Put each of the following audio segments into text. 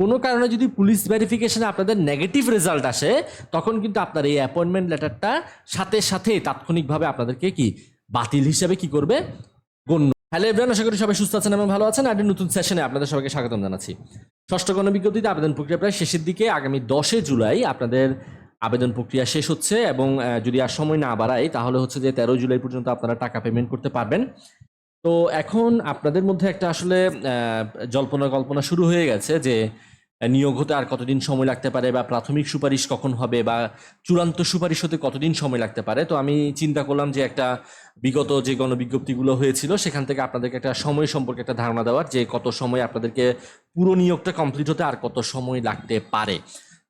কোনো কারণে যদি পুলিশ ভেরিফিকেশনে আপনাদের নেগেটিভ রেজাল্ট আসে, তখন কিন্তু আপনার এই অ্যাপয়েন্টমেন্ট লেটারটা সাথে সাথে তাৎক্ষণিকভাবে আপনাদেরকে কি বাতিল হিসাবে কি করবে? গণ্য হ্যালো এভরিওয়ান আশা করি সবাই সুস্থ আছেন এবং ভালো আছেন। আর নতুন সেশনে আপনাদের সবাইকে স্বাগতম জানাচ্ছি। ষষ্ঠ গণবিজ্ঞপ্তিতে আবেদন প্রক্রিয়া প্রায় শেষের দিকে। আগামী দশে জুলাই আপনাদের আবেদন প্রক্রিয়া শেষ হচ্ছে এবং যদি আর সময় না বাড়ায় তাহলে হচ্ছে যে তেরো জুলাই পর্যন্ত আপনারা টাকা পেমেন্ট করতে পারবেন। তো এখন আপনাদের মধ্যে একটা আসলে জল্পনা কল্পনা শুরু হয়ে গেছে যে নিয়োগ হতে আর কতদিন সময় লাগতে পারে বা প্রাথমিক সুপারিশ কখন হবে বা চূড়ান্ত সুপারিশ হতে কতদিন সময় লাগতে পারে? তো আমি চিন্তা করলাম যে একটা বিগত যে গণবিজ্ঞপ্তিগুলো হয়েছিল, সেখান থেকে আপনাদেরকে একটা সময় সম্পর্কে একটা ধারণা দেওয়ার যে কত সময় আপনাদেরকে পুরো নিয়োগটা কমপ্লিট হতে আর কত সময় লাগতে পারে।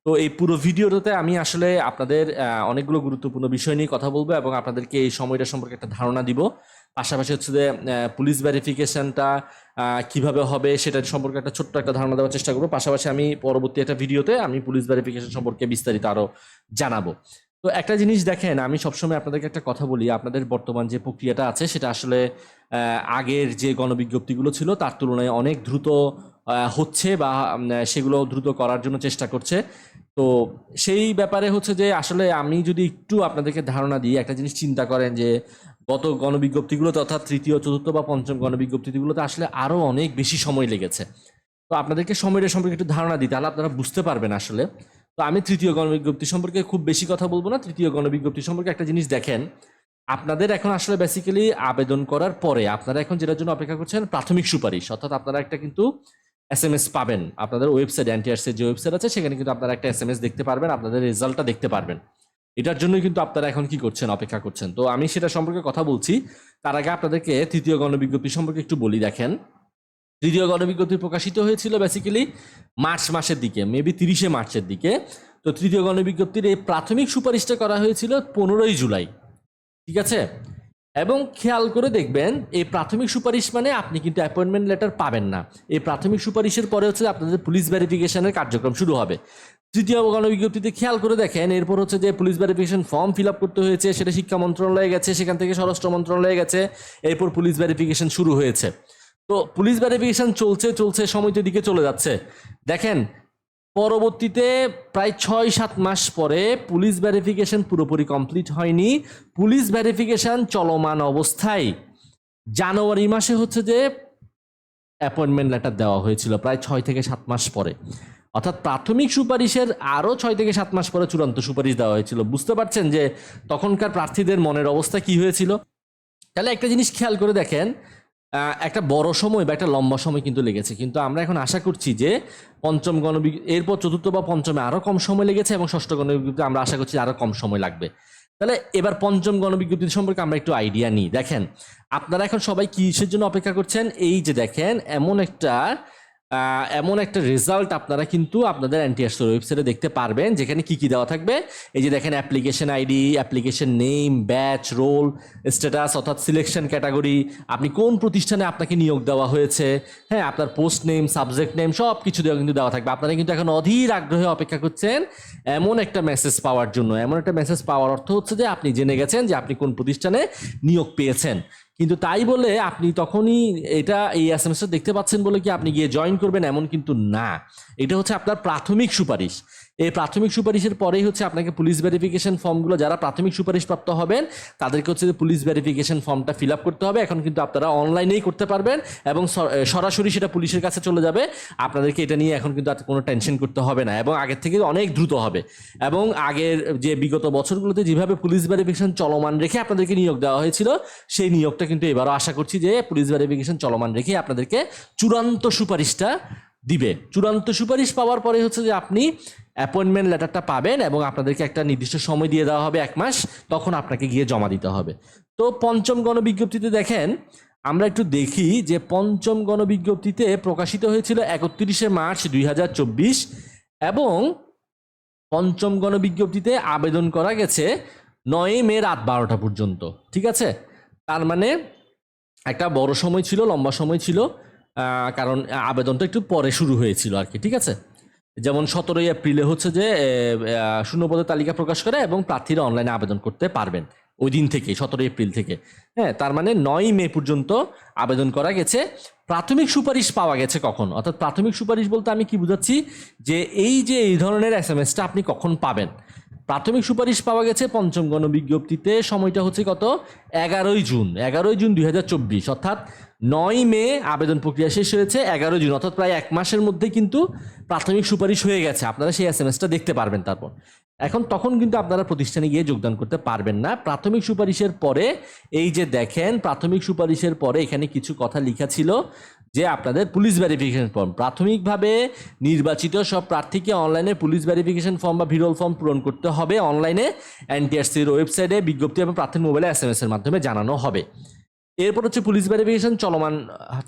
তো এই পুরো ভিডিওটাতে আমি আসলে আপনাদের অনেকগুলো গুরুত্বপূর্ণ বিষয় নিয়ে কথা বলব এবং আপনাদেরকে এই সময়টা সম্পর্কে একটা ধারণা দিব। পাশাপাশি হচ্ছে যে পুলিশ ভেরিফিকেশনটা কীভাবে হবে সেটা সম্পর্কে একটা ছোট্ট একটা ধারণা দেওয়ার চেষ্টা করব। পাশাপাশি আমি পরবর্তী একটা ভিডিওতে আমি পুলিশ ভেরিফিকেশন সম্পর্কে বিস্তারিত আরও জানাব। তো একটা জিনিস দেখেন, আমি সবসময় আপনাদেরকে একটা কথা বলি, আপনাদের বর্তমান যে প্রক্রিয়াটা আছে সেটা আসলে আগের যে গণবিজ্ঞপ্তিগুলো ছিল তার তুলনায় অনেক দ্রুত হচ্ছে বা সেগুলো দ্রুত করার জন্য চেষ্টা করছে। তো সেই ব্যাপারে হচ্ছে যে, আসলে আমি যদি একটু আপনাদেরকে ধারণা দিই, একটা জিনিস চিন্তা করেন যে, গত গণবিজ্ঞপ্তিগুলো তথা তৃতীয়, চতুর্থ বা পঞ্চম গণবিজ্ঞপ্তিগুলোতে আসলে আরও অনেক বেশি সময় লেগেছে। তো আপনাদেরকে সময়টা সম্পর্কে একটু ধারণা দিই, তাহলে আপনারা বুঝতে পারবেন আসলে। তো আমি তৃতীয় গণবিজ্ঞপ্তি সম্পর্কে খুব বেশি কথা বলব না। তৃতীয় গণবিজ্ঞপ্তি সম্পর্কে একটা জিনিস দেখেন, আপনাদের এখন আসলে বেসিক্যালি আবেদন করার পরে আপনারা এখন যেটার জন্য অপেক্ষা করছেন, প্রাথমিক সুপারিশ। অর্থাৎ আপনারা একটা কিন্তু এস এম এস পাবেন। আপনাদের ওয়েবসাইট অ্যান্টিআরসের যে ওয়েবসাইট আছে, সেখানে কিন্তু আপনারা একটা এস এম এস দেখতে পারবেন, আপনাদের রেজাল্টটা দেখতে পারবেন। এটার জন্যই কিন্তু আপনারা এখন কি করছেন, অপেক্ষা করছেন। তো আমি সেটা সম্পর্কে কথা বলছি। তার আগে আপনাদেরকে তৃতীয় গণবিজ্ঞপ্তি সম্পর্কে একটু বলি, দেখেন। তৃতীয় গণবিজ্ঞপ্তি প্রকাশিত হয়েছিল বেসিক্যালি মার্চ মাসের দিকে মেবি তিরিশে মার্চের দিকে। তো তৃতীয় গণবিজ্ঞপ্তির এই প্রাথমিক সুপারিশটা করা হয়েছিল পনেরোই জুলাই। ঠিক আছে? এবং খেয়াল করে দেখবেন, এই প্রাথমিক সুপারিশ মানে আপনি কিন্তু অ্যাপয়েন্টমেন্ট লেটার পাবেন না। এই প্রাথমিক সুপারিশের পরে হচ্ছে আপনাদের পুলিশ ভেরিফিকেশনের কার্যক্রম শুরু হবে। তৃতীয় গণবিজ্ঞপ্তিতে খেয়াল করে দেখেন, এরপর হচ্ছে যে police verification form fill up করতে হয়েছে, সেটা শিক্ষা মন্ত্রণালয়ে গেছে, সেখান থেকে স্বরাষ্ট্র মন্ত্রণালয়ে গেছে, এরপর পুলিশ ভেরিফিকেশন শুরু হয়েছে। তো পুলিশ ভেরিফিকেশন চলছে চলছে, সময় তো দিকে চলে যাচ্ছে। দেখেন পরবর্তীতে প্রায় ছয় সাত মাস পরে পুলিশ ভেরিফিকেশন পুরোপুরি কমপ্লিট হয়নি। পুলিশ ভেরিফিকেশন চলমান অবস্থায়। জানুয়ারি মাসে হচ্ছে যে অ্যাপয়েন্টমেন্ট লেটার দেওয়া হয়েছিল প্রায় ছয় থেকে সাত মাস পরে। অর্থাৎ প্রাথমিক সুপারিশের আরও ছয় থেকে সাত মাস পরে চূড়ান্ত সুপারিশ দেওয়া হয়েছিল। বুঝতে পারছেন যে তখনকার প্রার্থীদের মনের অবস্থা কি হয়েছিল? তাহলে একটা জিনিস খেয়াল করে দেখেন একটা বড় সময় বা একটা লম্বা সময় কিন্তু লেগেছে। কিন্তু আমরা এখন আশা করছি যে পঞ্চম গণবিজ্ঞ এরপর চতুর্থ বা পঞ্চমে আরও কম সময় লেগেছে এবং ষষ্ঠ গণবিজ্ঞপ্তি আমরা আশা করছি আরও কম সময় লাগবে। তাহলে এবার পঞ্চম গণবিজ্ঞপ্তি সম্পর্কে আমরা একটু আইডিয়া নিই। দেখেন, আপনারা এখন সবাই কিসের জন্য অপেক্ষা করছেন? এই যে দেখেন, এমন একটা এমন একটা রেজাল্ট আপনারা কিন্তু আপনাদের এনটিএসের ওয়েবসাইটে দেখতে পারবেন, যেখানে কি কি দেওয়া থাকবে। এই যে দেখেন application ID application name batch roll status অর্থাৎ সিলেকশন ক্যাটাগরি আপনি কোন প্রতিষ্ঠানে আপনাকে নিয়োগ দেওয়া হয়েছে হ্যাঁ আপনার পোস্ট নেম সাবজেক্ট নেম সব কিছু দেওয়া কিন্তু দেওয়া থাকবে। আপনারা কিন্তু এখন অধীর আগ্রহে অপেক্ষা করছেন এমন একটা মেসেজ পাওয়ার জন্য। এমন একটা মেসেজ পাওয়ার অর্থ হচ্ছে যে আপনি জেনে গেছেন যে আপনি কোন প্রতিষ্ঠানে নিয়োগ পেয়েছেন। কিন্তু তাই বলে আপনি তখনই এটা এই এস এম দেখতে পাচ্ছেন বলে কি আপনি গিয়ে জয়েন করবেন, এমন কিন্তু না। এটা হচ্ছে আপনার প্রাথমিক সুপারিশ। এই প্রাথমিক সুপারিশের পরেই হচ্ছে আপনাকে পুলিশ ভেরিফিকেশন ফর্মগুলো যারা প্রাথমিক সুপারিশ প্রাপ্ত হবেন, তাদেরকে হচ্ছে পুলিশ ভেরিফিকেশন ফর্মটা ফিল আপ করতে হবে। এখন কিন্তু আপনারা অনলাইনেই করতে পারবেন এবং সরাসরি সেটা পুলিশের কাছে চলে যাবে। আপনাদেরকে এটা নিয়ে এখন কিন্তু আর কোনো টেনশন করতে হবে না এবং আগের থেকে অনেক দ্রুত হবে। এবং আগের যে বিগত বছরগুলোতে যেভাবে পুলিশ ভেরিফিকেশন চলমান রেখে আপনাদেরকে নিয়োগ দেওয়া হয়েছিল, সেই নিয়োগটা কিন্তু এবারও আশা করছি যে পুলিশ ভেরিফিকেশন চলমান রেখে আপনাদেরকে চূড়ান্ত সুপারিশটা দিবে। চূড়ান্ত সুপারিশ পাওয়ার পরে হচ্ছে যে আপনি অ্যাপয়েন্টমেন্ট লেটারটা পাবেন এবং আপনাদেরকে একটা নির্দিষ্ট সময় দিয়ে দেওয়া হবে এক মাস, তখন আপনাকে গিয়ে জমা দিতে হবে। তো পঞ্চম গণবিজ্ঞপ্তিতে দেখেন, আমরা একটু দেখি যে পঞ্চম গণবিজ্ঞপ্তিতে প্রকাশিত হয়েছিল একত্রিশে মার্চ দুই হাজার চব্বিশ এবং পঞ্চম গণবিজ্ঞপ্তিতে আবেদন করা গেছে নয় মে রাত বারোটা পর্যন্ত, ঠিক আছে? তার মানে একটা বড় সময় ছিল, লম্বা সময় ছিল কারণ আবেদনটা একটু পরে শুরু হয়েছিল আর কি, ঠিক আছে? যেমন সতেরোই এপ্রিলে হচ্ছে যে শূন্যপদের তালিকা প্রকাশ করে এবং প্রার্থীরা অনলাইনে আবেদন করতে পারবেন। ওই দিন থেকে সতেরোই এপ্রিল থেকে। হ্যাঁ তার মানে নয় মে পর্যন্ত আবেদন করা গেছে। প্রাথমিক সুপারিশ পাওয়া গেছে কখন? অর্থাৎ প্রাথমিক সুপারিশ বলতে আমি কি বুঝাচ্ছি? যে এই যে এই ধরনের এস এম এসটা আপনি কখন পাবেন? প্রাথমিক সুপারিশ পাওয়া গেছে পঞ্চম গণবিজ্ঞপ্তিতে। সময়টা হচ্ছে কত? এগারোই জুন। এগারোই জুন দুই হাজার চব্বিশ। অর্থাৎ নয় মে আবেদন প্রক্রিয়া শেষ হয়েছে এগারোই জুন। অর্থাৎ প্রায় এক মাসের মধ্যে কিন্তু প্রাথমিক সুপারিশ হয়ে গেছে। আপনারা সেই এস এম এসটা দেখতে পারবেন তারপর। এখন তখন কিন্তু আপনারা প্রতিষ্ঠানে গিয়ে যোগদান করতে পারবেন না। প্রাথমিক সুপারিশের পরে এই যে দেখেন, প্রাথমিক সুপারিশের পরে এখানে কিছু কথা লেখা ছিল। যে আপনাদের পুলিশ ভেরিফিকেশন ফর্ম প্রাথমিকভাবে নির্বাচিত সব প্রার্থীকে অনলাইনে পুলিশ ভেরিফিকেশন ফর্ম বা ভিরল ফর্ম পূরণ করতে হবে। অনলাইনে এনটিআরসির ওয়েবসাইটে বিজ্ঞপ্তি এবং প্রার্থীর মোবাইলে এস এম এর মাধ্যমে জানানো হবে। এরপর হচ্ছে পুলিশ ভেরিফিকেশন চলমান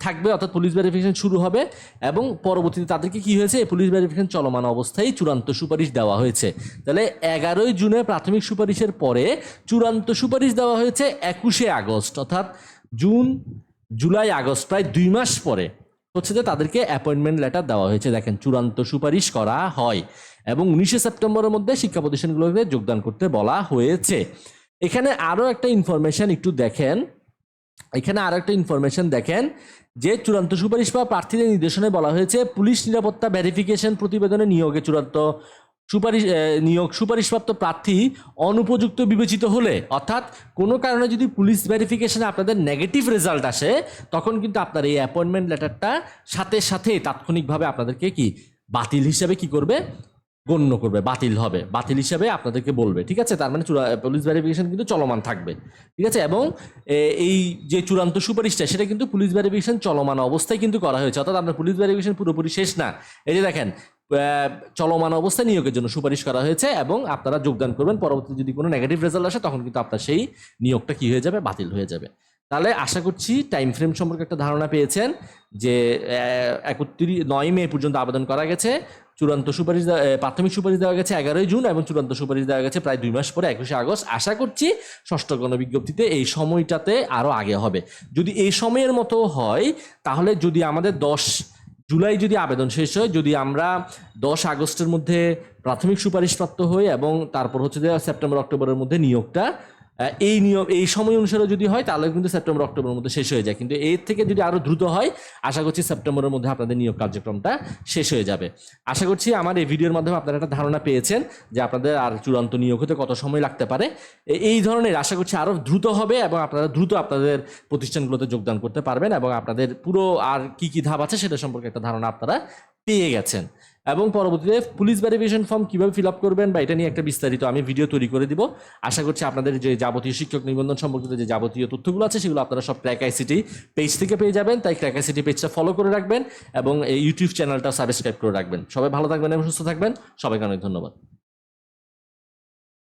থাকবে, অর্থাৎ পুলিশ ভেরিফিকেশন শুরু হবে এবং পরবর্তীতে তাদেরকে কি হয়েছে? এই পুলিশ ভেরিফিকেশন চলমান অবস্থায় চূড়ান্ত সুপারিশ দেওয়া হয়েছে। তাহলে এগারোই জুনে প্রাথমিক সুপারিশের পরে চূড়ান্ত সুপারিশ দেওয়া হয়েছে একুশে আগস্ট, অর্থাৎ জুন জুলাই, আগস্ট, প্রায় দুই মাস পরে হচ্ছে যে তাদেরকে অ্যাপয়েন্টমেন্ট লেটার দেওয়া হয়েছে। দেখেন, চূড়ান্ত সুপারিশ করা হয় এবং উনিশে সেপ্টেম্বরের মধ্যে শিক্ষা প্রতিষ্ঠানগুলোকে যোগদান করতে বলা হয়েছে। এখানে আরও একটা ইনফরমেশন একটু দেখেন। এখানে আরও একটা ইনফরমেশন দেখেন যে চূড়ান্ত সুপারিশ পাওয়া প্রার্থীদের নির্দেশনায় বলা হয়েছে, পুলিশ নিরাপত্তা ভেরিফিকেশন প্রতিবেদনে নিয়োগে চূড়ান্ত সুপারিশ নিয়োগ সুপারিশপ্রাপ্ত প্রার্থী অনুপযুক্ত বিবেচিত হলে, অর্থাৎ কোনো কারণে যদি পুলিশ ভেরিফিকেশনে আপনাদের নেগেটিভ রেজাল্ট আসে, তখন কিন্তু আপনার এই অ্যাপয়েন্টমেন্ট লেটারটা সাথে সাথে তাৎক্ষণিকভাবে আপনাদেরকে কি বাতিল হিসাবে কি করবে? গণ্য করবে, বাতিল হবে, বাতিল হিসাবে আপনাদেরকে বলবে, ঠিক আছে? তার মানে চূড়া- পুলিশ ভেরিফিকেশন কিন্তু চলমান থাকবে, ঠিক আছে? এবং এই যে চূড়ান্ত সুপারিশটা, সেটা কিন্তু পুলিশ ভেরিফিকেশন চলমান অবস্থায় কিন্তু করা হয়েছে, অর্থাৎ আপনার পুলিশ ভেরিফিকেশন পুরোপুরি শেষ না। এই যে দেখেন চলমান অবস্থায় নিয়োগের জন্য সুপারিশ করা হয়েছে এবং আপনারা যোগদান করবেন। পরবর্তী যদি কোনো নেগেটিভ রেজাল্ট আসে, তখন কিন্তু আপনার সেই নিয়োগটা কি হয়ে যাবে? বাতিল হয়ে যাবে। তাহলে আশা করছি টাইম ফ্রেম সম্পর্কে একটা ধারণা পেয়েছেন যে একত্রিশ, নয় মে পর্যন্ত আবেদন করা গেছে। চূড়ান্ত সুপারিশ প্রাথমিক সুপারিশ দেওয়া গেছে এগারোই জুন এবং চূড়ান্ত সুপারিশ দেওয়া গেছে প্রায় দুই মাস পরে, একুশে আগস্ট। আশা করছি ষষ্ঠ গণবিজ্ঞপ্তিতে এই সময়টাতে আরও আগে হবে। যদি এই সময়ের মতো হয়, তাহলে যদি আমাদের দশ জুলাই যদি আবেদন শেষ হয়, যদি আমরা দশ আগস্টের মধ্যে প্রাথমিক সুপারিশপ্রাপ্ত হই এবং তারপর হচ্ছে যে সেপ্টেম্বর, অক্টোবরের মধ্যে নিয়োগটা এই নিয়ম, এই সময় অনুসারে যদি হয়, তাহলে কিন্তু সেপ্টেম্বর, অক্টোবরের মধ্যে শেষ হয়ে যায়। কিন্তু এর থেকে যদি আরও দ্রুত হয়, আশা করছি সেপ্টেম্বরের মধ্যে আপনাদের নিয়োগ কার্যক্রমটা শেষ হয়ে যাবে। আশা করছি আমার এই ভিডিওর মাধ্যমে আপনারা একটা ধারণা পেয়েছেন যে আপনাদের আর চূড়ান্ত নিয়োগ হতে কত সময় লাগতে পারে। এই ধরনের আশা করছি আরও দ্রুত হবে এবং আপনারা দ্রুত আপনাদের প্রতিষ্ঠানগুলোতে যোগদান করতে পারবেন এবং আপনাদের পুরো আর কি কি ধাপ আছে, সেটা সম্পর্কে একটা ধারণা আপনারা পেয়ে গেছেন। এবং পরবর্তীতে পুলিশ ভেরিফিকেশন ফর্ম কীভাবে ফিল আপ করবেন বা এটা নিয়ে একটা বিস্তারিত আমি ভিডিও তৈরি করে দিব। আশা করছি আপনাদের যে যাবতীয় শিক্ষক নিবন্ধন সম্পর্কিত যে যাবতীয় তথ্যগুলো আছে, সেগুলো আপনারা সব ক্র্যাক আইসিটি পেজ থেকে পেয়ে যাবেন। তাই ক্র্যাক আইসিটি পেজটা ফলো করে রাখবেন এবং এই ইউটিউব চ্যানেলটা সাবস্ক্রাইব করে রাখবেন। সবাই ভালো থাকবেন এবং সুস্থ থাকবেন। সবাইকে অনেক ধন্যবাদ।